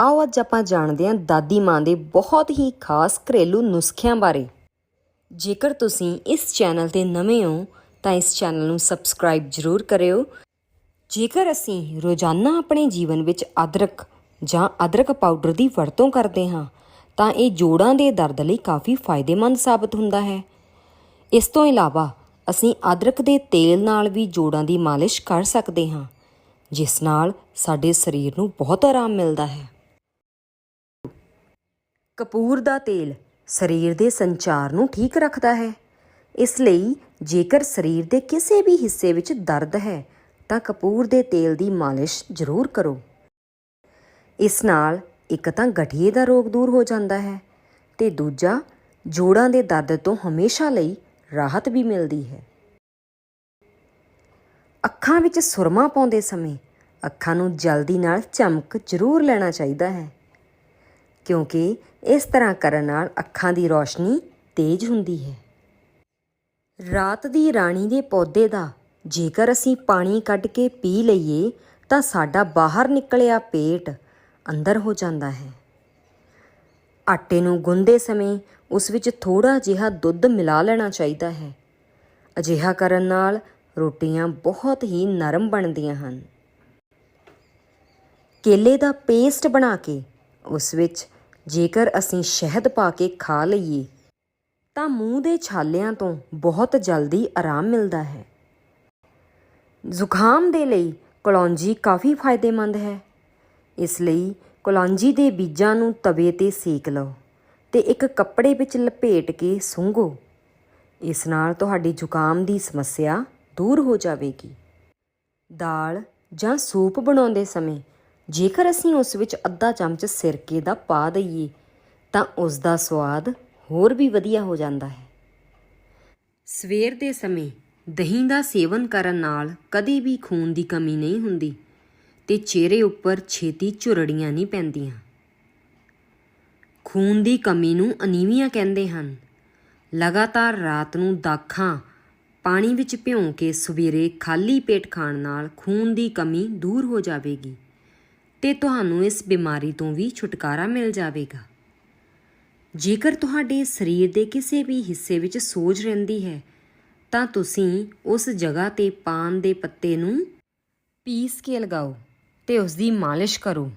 ਆਓ ਅੱਜ ਆਪਾਂ ਜਾਣਦੇ ਹਾਂ ਦਾਦੀ ਮਾਂ ਦੇ ਬਹੁਤ ਹੀ ਖਾਸ ਘਰੇਲੂ ਨੁਸਖਿਆਂ ਬਾਰੇ। ਜੇਕਰ ਤੁਸੀਂ ਇਸ ਚੈਨਲ ਤੇ ਨਵੇਂ ਹੋ, ਤਾਂ ਇਸ ਚੈਨਲ ਨੂੰ ਸਬਸਕ੍ਰਾਈਬ ਜ਼ਰੂਰ ਕਰਿਓ। ਜੇਕਰ ਅਸੀਂ ਰੋਜ਼ਾਨਾ ਆਪਣੇ ਜੀਵਨ ਵਿੱਚ ਅਦਰਕ ਜਾਂ ਅਦਰਕ ਪਾਊਡਰ ਦੀ ਵਰਤੋਂ ਕਰਦੇ ਹਾਂ, ਤਾਂ ਇਹ ਜੋੜਾਂ ਦੇ ਦਰਦ ਲਈ ਕਾਫੀ ਫਾਇਦੇਮੰਦ ਸਾਬਤ ਹੁੰਦਾ ਹੈ। ਇਸ ਤੋਂ ਇਲਾਵਾ, ਅਸੀਂ ਅਦਰਕ ਦੇ ਤੇਲ ਨਾਲ ਵੀ ਜੋੜਾਂ ਦੀ ਮਾਲਿਸ਼ ਕਰ ਸਕਦੇ ਹਾਂ, ਜਿਸ ਨਾਲ ਸਾਡੇ ਸਰੀਰ ਨੂੰ ਬਹੁਤ ਆਰਾਮ ਮਿਲਦਾ ਹੈ। ਕਪੂਰ ਦਾ ਤੇਲ ਸਰੀਰ ਦੇ ਸੰਚਾਰ ਨੂੰ ਠੀਕ ਰੱਖਦਾ ਹੈ। ਇਸ ਲਈ ਜੇਕਰ ਸਰੀਰ ਦੇ ਕਿਸੇ ਵੀ ਹਿੱਸੇ ਵਿੱਚ ਦਰਦ ਹੈ, ਤਾਂ ਕਪੂਰ ਦੇ ਤੇਲ ਦੀ ਮਾਲਿਸ਼ ਜ਼ਰੂਰ ਕਰੋ। ਇਸ ਨਾਲ ਇੱਕ ਤਾਂ ਗਠੀਏ ਦਾ ਰੋਗ ਦੂਰ ਹੋ ਜਾਂਦਾ ਹੈ ਤੇ ਦੂਜਾ ਜੋੜਾਂ ਦੇ ਦਰਦ ਤੋਂ ਹਮੇਸ਼ਾ ਲਈ ਰਾਹਤ ਵੀ ਮਿਲਦੀ ਹੈ। ਅੱਖਾਂ ਵਿੱਚ ਸੁਰਮਾ ਪਾਉਂਦੇ ਸਮੇਂ ਅੱਖਾਂ ਨੂੰ ਜਲਦੀ ਨਾਲ ਚਮਕ ਜ਼ਰੂਰ ਲੈਣਾ ਚਾਹੀਦਾ ਹੈ। ਕਿਉਂਕਿ ਇਸ ਤਰ੍ਹਾਂ ਕਰਨ ਨਾਲ ਅੱਖਾਂ ਦੀ ਰੌਸ਼ਨੀ ਤੇਜ਼ ਹੁੰਦੀ ਹੈ। ਰਾਤ ਦੀ ਰਾਣੀ ਦੇ ਪੌਦੇ ਦਾ ਜੇਕਰ ਅਸੀਂ ਪਾਣੀ ਕੱਢ ਕੇ ਪੀ ਲਈਏ, ਤਾਂ ਸਾਡਾ ਬਾਹਰ ਨਿਕਲਿਆ ਪੇਟ ਅੰਦਰ ਹੋ ਜਾਂਦਾ ਹੈ। ਆਟੇ ਨੂੰ ਗੁੰਦੇ ਸਮੇਂ ਉਸ ਵਿੱਚ ਥੋੜਾ ਜਿਹਾ ਦੁੱਧ ਮਿਲਾ ਲੈਣਾ ਚਾਹੀਦਾ ਹੈ। ਅਜਿਹਾ ਕਰਨ ਨਾਲ ਰੋਟੀਆਂ ਬਹੁਤ ਹੀ ਨਰਮ ਬਣਦੀਆਂ ਹਨ। ਕੇਲੇ ਦਾ ਪੇਸਟ ਬਣਾ ਕੇ ਉਸ ਵਿੱਚ ਜੇਕਰ ਅਸੀਂ ਸ਼ਹਿਦ ਪਾ ਕੇ ਖਾ ਲਈਏ, ਤਾਂ ਮੂੰਹ ਦੇ ਛਾਲਿਆਂ ਤੋਂ ਬਹੁਤ ਜਲਦੀ ਆਰਾਮ ਮਿਲਦਾ ਹੈ। ਜ਼ੁਕਾਮ ਦੇ ਲਈ ਕਲੌਂਜੀ ਕਾਫੀ ਫਾਇਦੇਮੰਦ ਹੈ। ਇਸ ਲਈ ਕਲੌਂਜੀ ਦੇ ਬੀਜਾਂ ਨੂੰ ਤਵੇ ਤੇ ਸੇਕ ਲਓ ਤੇ ਇੱਕ ਕੱਪੜੇ ਵਿੱਚ ਲਪੇਟ ਕੇ ਸੁੰਘੋ। ਇਸ ਨਾਲ ਤੁਹਾਡੀ ਜ਼ੁਕਾਮ ਦੀ ਸਮੱਸਿਆ ਦੂਰ ਹੋ ਜਾਵੇਗੀ। ਦਾਲ ਜਾਂ ਸੂਪ ਬਣਾਉਂਦੇ ਸਮੇਂ ਜੇਕਰ ਅਸੀਂ ਉਸ ਵਿੱਚ ਅੱਧਾ ਚਮਚ ਸਿਰਕੇ ਦਾ ਪਾ ਦਈਏ, ਤਾਂ ਉਸ ਦਾ ਸਵਾਦ ਹੋਰ ਵੀ ਵਧੀਆ ਹੋ ਜਾਂਦਾ ਹੈ। ਸਵੇਰ ਦੇ ਸਮੇਂ ਦਹੀਂ ਦਾ ਸੇਵਨ ਕਰਨ ਨਾਲ ਕਦੇ ਵੀ ਖੂਨ ਦੀ ਕਮੀ ਨਹੀਂ ਹੁੰਦੀ ਤੇ ਚਿਹਰੇ ਉੱਪਰ ਛੇਤੀ ਝੁਰੜੀਆਂ ਨਹੀਂ ਪੈਂਦੀਆਂ। ਖੂਨ ਦੀ ਕਮੀ ਨੂੰ ਅਨੀਮੀਆ ਕਹਿੰਦੇ ਹਨ। ਲਗਾਤਾਰ ਰਾਤ ਨੂੰ ਦਾਖਾਂ ਪਾਣੀ ਵਿੱਚ ਭਿਉਂ ਕੇ ਸਵੇਰੇ ਖਾਲੀ ਪੇਟ ਖਾਣ ਨਾਲ ਖੂਨ ਦੀ ਕਮੀ ਦੂਰ ਹੋ ਜਾਵੇਗੀ। ਤੇ ਤੁਹਾਨੂੰ ਇਸ ਬਿਮਾਰੀ ਤੋਂ ਵੀ ਛੁਟਕਾਰਾ ਮਿਲ ਜਾਵੇਗਾ। ਜੇਕਰ ਤੁਹਾਡੇ ਸਰੀਰ ਦੇ ਕਿਸੇ ਵੀ ਹਿੱਸੇ ਵਿੱਚ ਸੋਜ ਰਹਿੰਦੀ ਹੈ, ਤਾਂ ਤੁਸੀਂ ਉਸ ਜਗ੍ਹਾ ਤੇ ਪਾਨ ਦੇ ਪੱਤੇ ਨੂੰ ਪੀਸ ਕੇ ਲਗਾਓ ਤੇ ਉਸ ਦੀ ਮਾਲਿਸ਼ ਕਰੋ।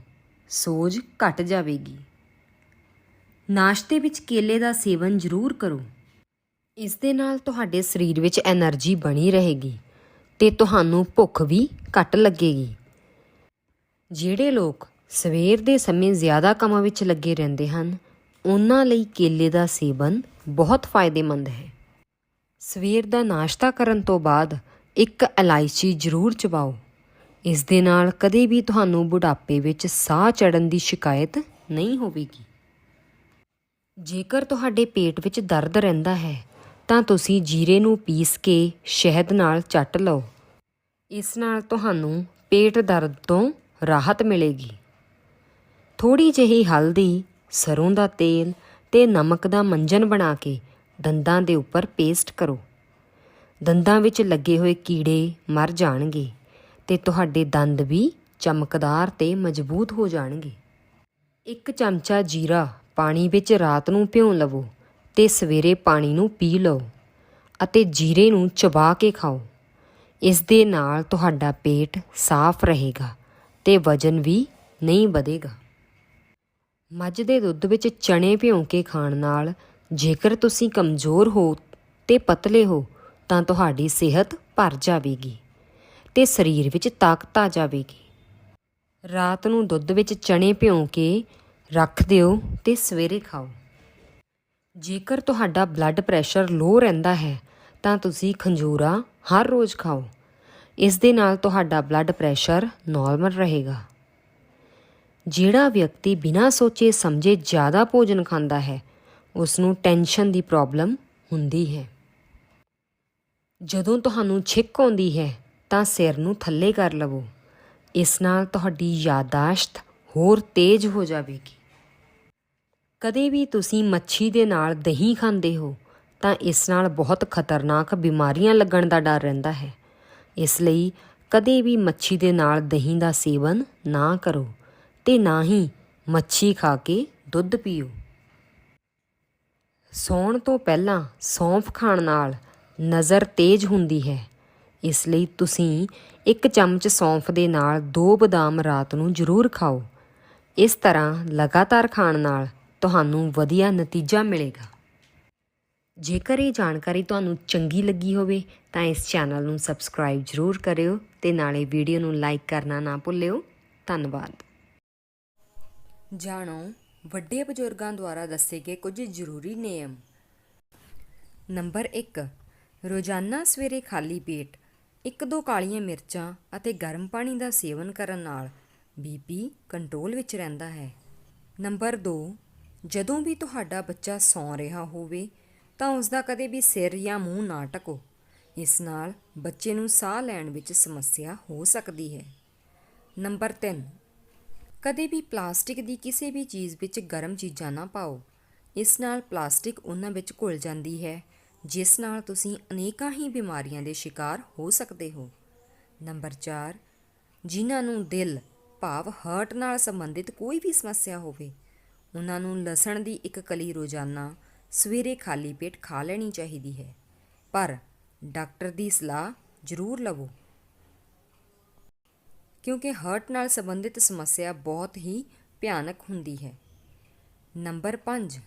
ਸੋਜ ਘਟ ਜਾਵੇਗੀ। ਨਾਸ਼ਤੇ ਵਿੱਚ ਕੇਲੇ ਦਾ ਸੇਵਨ ਜ਼ਰੂਰ ਕਰੋ। ਇਸ ਦੇ ਨਾਲ ਤੁਹਾਡੇ ਸਰੀਰ ਵਿੱਚ એનર્ਜੀ ਬਣੀ ਰਹੇਗੀ ਤੇ ਤੁਹਾਨੂੰ ਭੁੱਖ ਵੀ ਘਟ ਲੱਗੇਗੀ। ਜਿਹੜੇ ਲੋਕ ਸਵੇਰ ਦੇ ਸਮੇਂ ਜ਼ਿਆਦਾ ਕੰਮਾਂ ਵਿੱਚ ਲੱਗੇ ਰਹਿੰਦੇ ਹਨ, ਉਹਨਾਂ ਲਈ ਕੇਲੇ ਦਾ ਸੇਵਨ ਬਹੁਤ ਫਾਇਦੇਮੰਦ ਹੈ। ਸਵੇਰ ਦਾ ਨਾਸ਼ਤਾ ਕਰਨ ਤੋਂ ਬਾਅਦ ਇੱਕ ਇਲਾਇਚੀ ਜ਼ਰੂਰ ਚਬਾਓ। ਇਸ ਦੇ ਨਾਲ ਕਦੇ ਵੀ ਤੁਹਾਨੂੰ ਬੁਢਾਪੇ ਵਿੱਚ ਸਾਹ ਚੜਨ ਦੀ ਸ਼ਿਕਾਇਤ ਨਹੀਂ ਹੋਵੇਗੀ। ਜੇਕਰ ਤੁਹਾਡੇ ਪੇਟ ਵਿੱਚ ਦਰਦ ਰਹਿੰਦਾ ਹੈ, ਤਾਂ ਤੁਸੀਂ ਜੀਰੇ ਨੂੰ ਪੀਸ ਕੇ ਸ਼ਹਿਦ ਨਾਲ ਚੱਟ ਲਓ। ਇਸ ਨਾਲ ਤੁਹਾਨੂੰ ਪੇਟ ਦਰਦ ਤੋਂ ਰਾਹਤ ਮਿਲੇਗੀ। ਥੋੜੀ ਜਿਹੀ ਹਲਦੀ, ਸਰੋਂ ਦਾ ਤੇਲ ਤੇ ਨਮਕ ਦਾ ਮੰਜਨ ਬਣਾ ਕੇ ਦੰਦਾਂ ਦੇ ਉੱਪਰ ਪੇਸਟ ਕਰੋ। ਦੰਦਾਂ ਵਿੱਚ ਲੱਗੇ ਹੋਏ ਕੀੜੇ ਮਰ ਜਾਣਗੇ ਤੇ ਤੁਹਾਡੇ ਦੰਦ ਵੀ ਚਮਕਦਾਰ ਤੇ ਮਜ਼ਬੂਤ ਹੋ ਜਾਣਗੇ। ਇੱਕ ਚਮਚਾ ਜੀਰਾ ਪਾਣੀ ਵਿੱਚ ਰਾਤ ਨੂੰ ਭਿਉਂ ਲਵੋ ਤੇ ਸਵੇਰੇ ਪਾਣੀ ਨੂੰ ਪੀ ਲਓ ਅਤੇ ਜੀਰੇ ਨੂੰ ਚਬਾ ਕੇ ਖਾਓ। ਇਸ ਦੇ ਨਾਲ ਤੁਹਾਡਾ ਪੇਟ ਸਾਫ਼ ਰਹੇਗਾ। ਤੇ ਵਜਨ ਵੀ ਨਹੀਂ ਵਧੇਗਾ। ਮੱਝ ਦੇ ਦੁੱਧ ਵਿੱਚ ਚਣੇ ਭਿਉਂ ਕੇ ਖਾਣ ਨਾਲ ਜੇਕਰ ਤੁਸੀਂ ਕਮਜ਼ੋਰ ਹੋ ਤੇ ਪਤਲੇ ਹੋ, ਤਾਂ ਤੁਹਾਡੀ ਸਿਹਤ ਭਰ ਜਾਵੇਗੀ ਤੇ ਸਰੀਰ ਵਿੱਚ ਤਾਕਤ ਆ ਜਾਵੇਗੀ। ਰਾਤ ਨੂੰ ਦੁੱਧ ਵਿੱਚ ਚਣੇ ਭਿਉਂ ਕੇ ਰੱਖ ਦਿਓ ਤੇ ਸਵੇਰੇ ਖਾਓ। ਜੇਕਰ ਤੁਹਾਡਾ ਬਲੱਡ ਪ੍ਰੈਸ਼ਰ ਲੋ ਰਹਿੰਦਾ ਹੈ, ਤਾਂ ਤੁਸੀਂ ਖੰਜੂਰਾ ਹਰ ਰੋਜ਼ ਖਾਓ। ਇਸ ਦੇ ਨਾਲ ਤੁਹਾਡਾ ਬਲੱਡ ਪ੍ਰੈਸ਼ਰ ਨਾਰਮਲ ਰਹੇਗਾ। ਜਿਹੜਾ ਵਿਅਕਤੀ ਬਿਨਾਂ ਸੋਚੇ ਸਮਝੇ ਜ਼ਿਆਦਾ ਭੋਜਨ ਖਾਂਦਾ ਹੈ ਉਸ ਨੂੰ ਟੈਨਸ਼ਨ ਦੀ ਪ੍ਰੋਬਲਮ ਹੁੰਦੀ ਹੈ। ਜਦੋਂ ਤੁਹਾਨੂੰ ਛਿੱਕ ਆਉਂਦੀ ਹੈ, ਤਾਂ ਸਿਰ ਨੂੰ ਥੱਲੇ ਕਰ ਲਵੋ। ਇਸ ਨਾਲ ਤੁਹਾਡੀ ਯਾਦਾਸ਼ਤ ਹੋਰ ਤੇਜ਼ ਹੋ ਜਾਵੇਗੀ। ਕਦੇ ਵੀ ਤੁਸੀਂ ਮੱਛੀ ਦੇ ਨਾਲ ਦਹੀਂ ਖਾਂਦੇ ਹੋ, ਤਾਂ ਇਸ ਨਾਲ ਬਹੁਤ ਖਤਰਨਾਕ ਬਿਮਾਰੀਆਂ ਲੱਗਣ ਦਾ ਡਰ ਰਹਿੰਦਾ ਹੈ। ਇਸ ਲਈ ਕਦੇ ਵੀ ਮੱਛੀ ਦੇ ਨਾਲ ਦਹੀਂ ਦਾ ਸੇਵਨ ਨਾ ਕਰੋ ਤੇ ਨਾ ਹੀ ਮੱਛੀ ਖਾ ਕੇ ਦੁੱਧ ਪੀਓ। ਸੌਣ ਤੋਂ ਪਹਿਲਾਂ ਸੌਂਫ ਖਾਣ ਨਾਲ ਨਜ਼ਰ ਤੇਜ਼ ਹੁੰਦੀ ਹੈ। ਇਸ ਲਈ ਤੁਸੀਂ ਇੱਕ ਚਮਚ ਸੌਂਫ ਦੇ ਨਾਲ ਦੋ ਬਦਾਮ ਰਾਤ ਨੂੰ ਜ਼ਰੂਰ ਖਾਓ। ਇਸ ਤਰ੍ਹਾਂ ਲਗਾਤਾਰ ਖਾਣ ਨਾਲ ਤੁਹਾਨੂੰ ਵਧੀਆ ਨਤੀਜਾ ਮਿਲੇਗਾ। ਜੇਕਰ ਇਹ ਜਾਣਕਾਰੀ ਤੁਹਾਨੂੰ ਚੰਗੀ ਲੱਗੀ ਹੋਵੇ, ਤਾਂ ਇਸ ਚੈਨਲ ਨੂੰ ਸਬਸਕ੍ਰਾਈਬ ਜ਼ਰੂਰ ਕਰਿਓ ਤੇ ਨਾਲੇ ਵੀਡੀਓ ਨੂੰ ਲਾਈਕ ਕਰਨਾ ਨਾ ਭੁੱਲਿਓ। ਧੰਨਵਾਦ। ਜਾਣੋ, ਵੱਡੇ ਬਜ਼ੁਰਗਾਂ ਦੁਆਰਾ ਦੱਸੇ ਗਏ ਕੁਝ ਜ਼ਰੂਰੀ ਨਿਯਮ। ਨੰਬਰ 1 ਰੋਜ਼ਾਨਾ ਸਵੇਰੇ ਖਾਲੀ ਪੇਟ, ਇੱਕ ਦੋ ਕਾਲੀਆਂ ਮਿਰਚਾਂ ਅਤੇ ਗਰਮ ਪਾਣੀ ਦਾ ਸੇਵਨ ਕਰਨ ਨਾਲ ਬੀਪੀ ਕੰਟਰੋਲ ਵਿੱਚ ਰਹਿੰਦਾ ਹੈ। ਨੰਬਰ 2 ਜਦੋਂ ਵੀ ਤੁਹਾਡਾ ਬੱਚਾ ਸੌਂ ਰਿਹਾ ਹੋਵੇ ਤਾਂ ਉਸ ਦਾ ਕਦੇ ਵੀ ਸਿਰ ਜਾਂ ਮੂੰਹ ਨਾ ਟਕੋ। ਇਸ ਨਾਲ ਬੱਚੇ ਨੂੰ ਸਾਹ ਲੈਣ ਵਿੱਚ ਸਮੱਸਿਆ ਹੋ ਸਕਦੀ ਹੈ। ਨੰਬਰ 3 ਕਦੇ ਵੀ ਪਲਾਸਟਿਕ ਦੀ ਕਿਸੇ ਵੀ ਚੀਜ਼ ਵਿੱਚ ਗਰਮ ਚੀਜ਼ਾਂ ਨਾ ਪਾਓ। ਇਸ ਨਾਲ ਪਲਾਸਟਿਕ ਉਹਨਾਂ ਵਿੱਚ ਘੁਲ ਜਾਂਦੀ ਹੈ, ਜਿਸ ਨਾਲ ਤੁਸੀਂ ਅਨੇਕਾਂ ਹੀ ਬਿਮਾਰੀਆਂ ਦੇ ਸ਼ਿਕਾਰ ਹੋ ਸਕਦੇ ਹੋ। ਨੰਬਰ 4 ਜਿਨ੍ਹਾਂ ਨੂੰ ਦਿਲ, ਭਾਵ ਹਰਟ ਨਾਲ ਸੰਬੰਧਿਤ ਕੋਈ ਵੀ ਸਮੱਸਿਆ ਹੋਵੇ, ਉਹਨਾਂ ਨੂੰ ਲਸਣ ਦੀ ਇੱਕ ਕਲੀ ਰੋਜ਼ਾਨਾ ਸਵੇਰੇ ਖਾਲੀ ਪੇਟ ਖਾ ਲੈਣੀ ਚਾਹੀਦੀ ਹੈ। ਪਰ ਡਾਕਟਰ ਦੀ ਸਲਾਹ ਜ਼ਰੂਰ ਲਵੋ। ਕਿਉਂਕਿ ਹਰਟ ਨਾਲ ਸੰਬੰਧਿਤ ਸਮੱਸਿਆ ਬਹੁਤ ਹੀ ਭਿਆਨਕ ਹੁੰਦੀ ਹੈ। ਨੰਬਰ 5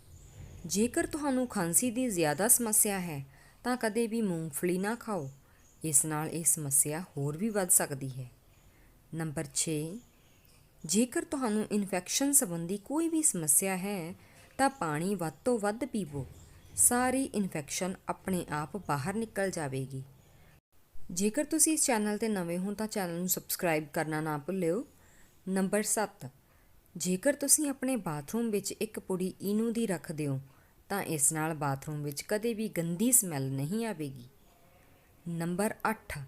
ਜੇਕਰ ਤੁਹਾਨੂੰ ਖਾਂਸੀ ਦੀ ਜ਼ਿਆਦਾ ਸਮੱਸਿਆ ਹੈ, ਤਾਂ ਕਦੇ ਵੀ ਮੂੰਗਫਲੀ ਨਾ ਖਾਓ। ਇਸ ਨਾਲ ਇਹ ਸਮੱਸਿਆ ਹੋਰ ਵੀ ਵੱਧ ਸਕਦੀ ਹੈ। ਨੰਬਰ 6 ਜੇਕਰ ਤੁਹਾਨੂੰ ਇਨਫੈਕਸ਼ਨ ਸੰਬੰਧੀ ਕੋਈ ਵੀ ਸਮੱਸਿਆ ਹੈ ਤਾਂ ਪਾਣੀ ਵੱਧ ਤੋਂ ਵੱਧ ਪੀਵੋ। ਸਾਰੀ ਇਨਫੈਕਸ਼ਨ ਆਪਣੇ ਆਪ ਬਾਹਰ ਨਿਕਲ ਜਾਵੇਗੀ। ਜੇਕਰ ਤੁਸੀਂ ਇਸ ਚੈਨਲ ਤੇ ਨਵੇਂ ਹੋ ਤਾਂ ਚੈਨਲ ਨੂੰ ਸਬਸਕ੍ਰਾਈਬ ਕਰਨਾ ਨਾ ਭੁੱਲਿਓ। ਨੰਬਰ 7 ਜੇਕਰ ਤੁਸੀਂ ਆਪਣੇ ਬਾਥਰੂਮ ਵਿੱਚ ਇੱਕ ਪੁੜੀ ਇਨੂ ਦੀ ਰੱਖਦੇ ਹੋ ਤਾਂ ਇਸ ਨਾਲ ਬਾਥਰੂਮ ਵਿੱਚ ਕਦੇ ਵੀ ਗੰਦੀ ਸਮੈਲ ਨਹੀਂ ਆਵੇਗੀ। ਨੰਬਰ 8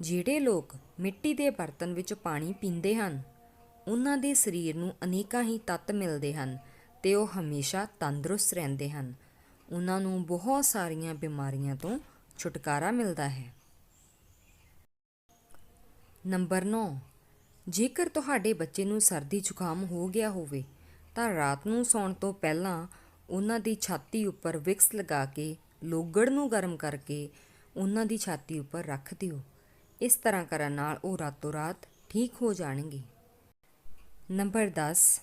ਜਿਹੜੇ ਲੋਕ ਮਿੱਟੀ ਦੇ ਬਰਤਨ ਵਿੱਚ ਪਾਣੀ ਪੀਂਦੇ ਹਨ, ਉਹਨਾਂ ਦੇ ਸਰੀਰ ਨੂੰ ਅਨੇਕਾਂ ਹੀ ਤੱਤ ਮਿਲਦੇ ਹਨ ਤੇ ਉਹ ਹਮੇਸ਼ਾ ਤੰਦਰੁਸਤ ਰਹਿੰਦੇ ਹਨ। ਉਹਨਾਂ ਨੂੰ ਬਹੁਤ ਸਾਰੀਆਂ ਬਿਮਾਰੀਆਂ ਤੋਂ ਛੁਟਕਾਰਾ ਮਿਲਦਾ ਹੈ। ਨੰਬਰ 9 ਜੇਕਰ ਤੁਹਾਡੇ ਬੱਚੇ ਨੂੰ ਸਰਦੀ ਜ਼ੁਕਾਮ ਹੋ ਗਿਆ ਹੋਵੇ, ਤਾਂ ਰਾਤ ਨੂੰ ਸੌਣ ਤੋਂ ਪਹਿਲਾਂ ਉਹਨਾਂ ਦੀ ਛਾਤੀ ਉੱਪਰ ਵਿਕਸ ਲਗਾ ਕੇ ਲੋਗੜ ਨੂੰ ਗਰਮ ਕਰਕੇ ਉਹਨਾਂ ਦੀ ਛਾਤੀ ਉੱਪਰ ਰੱਖ ਦਿਓ। ਇਸ ਤਰ੍ਹਾਂ ਕਰਨ ਨਾਲ ਉਹ ਰਾਤੋਂ ਰਾਤ ਠੀਕ ਹੋ ਜਾਣਗੇ। ਨੰਬਰ 10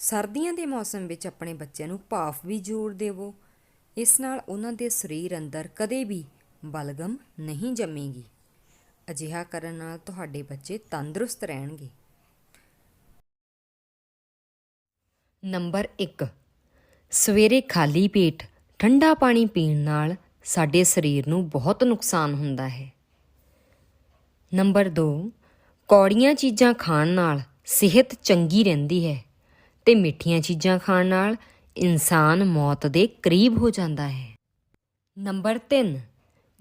ਸਰਦੀਆਂ ਦੇ ਮੌਸਮ ਵਿੱਚ ਆਪਣੇ ਬੱਚਿਆਂ ਨੂੰ ਭਾਫ ਵੀ ਜ਼ਰੂਰ ਦੇਵੋ। ਇਸ ਨਾਲ ਉਹਨਾਂ ਦੇ ਸਰੀਰ ਅੰਦਰ ਕਦੇ ਵੀ ਬਲਗਮ ਨਹੀਂ ਜੰਮੇਗੀ। ਅਜਿਹਾ ਕਰਨ ਨਾਲ ਤੁਹਾਡੇ ਬੱਚੇ ਤੰਦਰੁਸਤ ਰਹਿਣਗੇ। ਨੰਬਰ 1 ਸਵੇਰੇ ਖਾਲੀ ਪੇਟ ਠੰਡਾ ਪਾਣੀ ਪੀਣ ਨਾਲ ਸਾਡੇ ਸਰੀਰ ਨੂੰ ਬਹੁਤ ਨੁਕਸਾਨ ਹੁੰਦਾ ਹੈ। ਨੰਬਰ 2 ਕੌੜੀਆਂ ਚੀਜ਼ਾਂ ਖਾਣ ਨਾਲ ਸਿਹਤ ਚੰਗੀ ਰਹਿੰਦੀ ਹੈ। ਤੇ ਮਿੱਠੀਆਂ ਚੀਜ਼ਾਂ ਖਾਣ ਨਾਲ ਇਨਸਾਨ ਮੌਤ ਦੇ ਕਰੀਬ ਹੋ ਜਾਂਦਾ ਹੈ। ਨੰਬਰ 3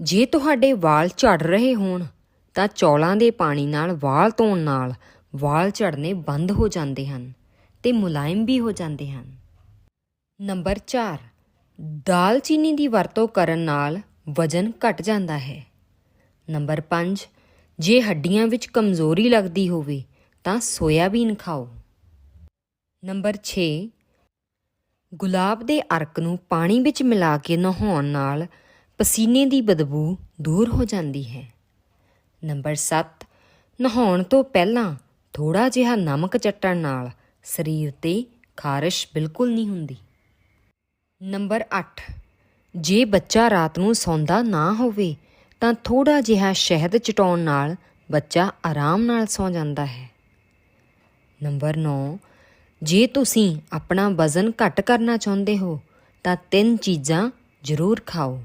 ਜੇ ਤੁਹਾਡੇ ਵਾਲ ਝੜ ਰਹੇ ਹੋਣ, ਤਾਂ ਚੌਲਾਂ ਦੇ ਪਾਣੀ ਨਾਲ ਵਾਲ ਧੋਣ ਨਾਲ ਵਾਲ ਝੜਨੇ ਬੰਦ ਹੋ ਜਾਂਦੇ ਹਨ ਤੇ ਮੁਲਾਇਮ ਵੀ ਹੋ ਜਾਂਦੇ ਹਨ। ਨੰਬਰ 4 ਦਾਲਚੀਨੀ ਦੀ ਵਰਤੋਂ ਕਰਨ ਨਾਲ ਵਜ਼ਨ ਘਟ ਜਾਂਦਾ ਹੈ। ਨੰਬਰ 5 ਜੇ ਹੱਡੀਆਂ ਵਿੱਚ ਕਮਜ਼ੋਰੀ ਲੱਗਦੀ ਹੋਵੇ, ਤਾਂ ਸੋਇਆਬੀਨ ਖਾਓ। ਨੰਬਰ 6 ਗੁਲਾਬ ਦੇ ਅਰਕ ਨੂੰ ਪਾਣੀ ਵਿੱਚ ਮਿਲਾ ਕੇ ਨਹਾਉਣ ਨਾਲ ਪਸੀਨੇ ਦੀ ਬਦਬੂ ਦੂਰ ਹੋ ਜਾਂਦੀ ਹੈ। ਨੰਬਰ 7 ਨਹਾਉਣ ਤੋਂ ਪਹਿਲਾਂ ਥੋੜਾ ਜਿਹਾ ਨਮਕ ਚੱਟਣ ਨਾਲ ਸਰੀਰ ਤੇ ਖਾਰਸ਼ ਬਿਲਕੁਲ ਨਹੀਂ ਹੁੰਦੀ। ਨੰਬਰ 8 ਜੇ ਬੱਚਾ ਰਾਤ ਨੂੰ ਸੌਂਦਾ ਨਾ ਹੋਵੇ, ਤਾਂ ਥੋੜਾ ਜਿਹਾ ਸ਼ਹਿਦ ਚਟਾਉਣ ਨਾਲ ਬੱਚਾ ਆਰਾਮ ਨਾਲ ਸੌਂ ਜਾਂਦਾ ਹੈ। ਨੰਬਰ 9 ਜੇ ਤੁਸੀਂ ਆਪਣਾ ਵਜ਼ਨ ਘੱਟ ਕਰਨਾ ਚਾਹੁੰਦੇ ਹੋ, ਤਾਂ ਤਿੰਨ ਚੀਜ਼ਾਂ ਜ਼ਰੂਰ ਖਾਓ।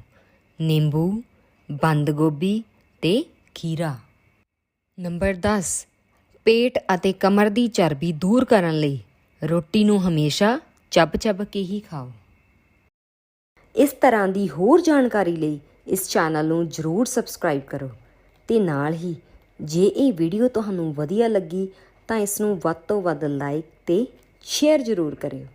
ਨਿੰਬੂ, ਬੰਦ ਗੋਭੀ ਤੇ ਖੀਰਾ। ਨੰਬਰ 10 ਪੇਟ ਅਤੇ ਕਮਰ ਦੀ ਚਰਬੀ ਦੂਰ ਕਰਨ ਲਈ ਰੋਟੀ ਨੂੰ ਹਮੇਸ਼ਾ ਚੱਬ-ਚੱਬ ਕੇ ਹੀ ਖਾਓ। ਇਸ ਤਰ੍ਹਾਂ ਦੀ ਹੋਰ ਜਾਣਕਾਰੀ ਲਈ ਇਸ ਚੈਨਲ ਨੂੰ ਜਰੂਰ ਸਬਸਕ੍ਰਾਈਬ ਕਰੋ ਤੇ ਨਾਲ ਹੀ ਜੇ ਇਹ ਵੀਡੀਓ ਤੁਹਾਨੂੰ ਵਧੀਆ ਲੱਗੀ, ਤਾਂ ਇਸ ਨੂੰ ਵੱਧ ਤੋਂ ਵੱਧ ਲਾਈਕ ਤੇ ਸ਼ੇਅਰ ਜ਼ਰੂਰ ਕਰਿਓ।